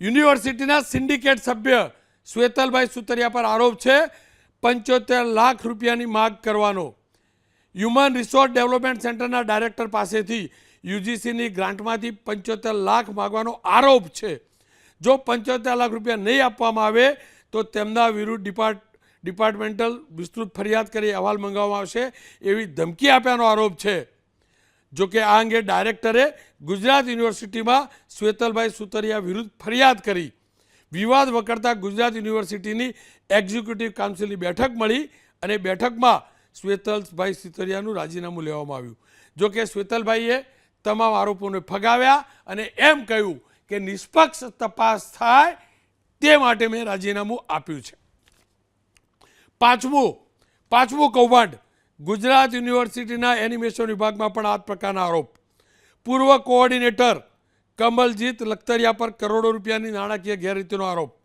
યુનિવર્સિટીના સિન્ડિકેટ સભ્ય શ્વેતલભાઈ સુતરિયા પર આરોપ છે, પંચોતેર લાખ રૂપિયાની માગ કરવાનો. હ્યુમન રિસોર્સ ડેવલપમેન્ટ સેન્ટરના ડાયરેક્ટર પાસેથી યુજીસીની ગ્રાન્ટમાંથી પંચોતેર લાખ માગવાનો આરોપ છે. જો પંચોતેર લાખ રૂપિયા નહીં આપવામાં આવે, તો તેમના વિરુદ્ધ ડિપાર્ટ, ડિપાર્ટમેન્ટલ વિસ્તૃત ફરિયાદ કરી અહેવાલ મંગાવવામાં આવશે એવી ધમકી આપ્યાનો આરોપ છે. જો કે આ અંગે ડાયરેક્ટરે ગુજરાત યુનિવર્સિટીમાં શ્વેતલભાઈ સુતરિયા વિરુદ્ધ ફરિયાદ કરી. વિવાદ વકરતા ગુજરાત યુનિવર્સિટીની એક્ઝિક્યુટિવ કાઉન્સિલની બેઠક મળી અને બેઠકમાં શ્વેતલભાઈ સુતરિયાનું રાજીનામું લેવામાં આવ્યું. જો કે શ્વેતલભાઈએ તમામ આરોપોને ફગાવ્યા અને એમ કહ્યું કે નિષ્પક્ષ તપાસ થાય તે માટે મેં રાજીનામું આપ્યું છે. પાંચમું પાંચમું કૌભાંડ. ગુજરાત યુનિવર્સિટીના એનિમેશન વિભાગમાં પણ આ પ્રકારના આરોપ. પૂર્વ કોઓર્ડિનેટર કમલજીત લખતરિયા પર કરોડો રૂપિયાની નાણાકીય ગેરરીતિનો આરોપ.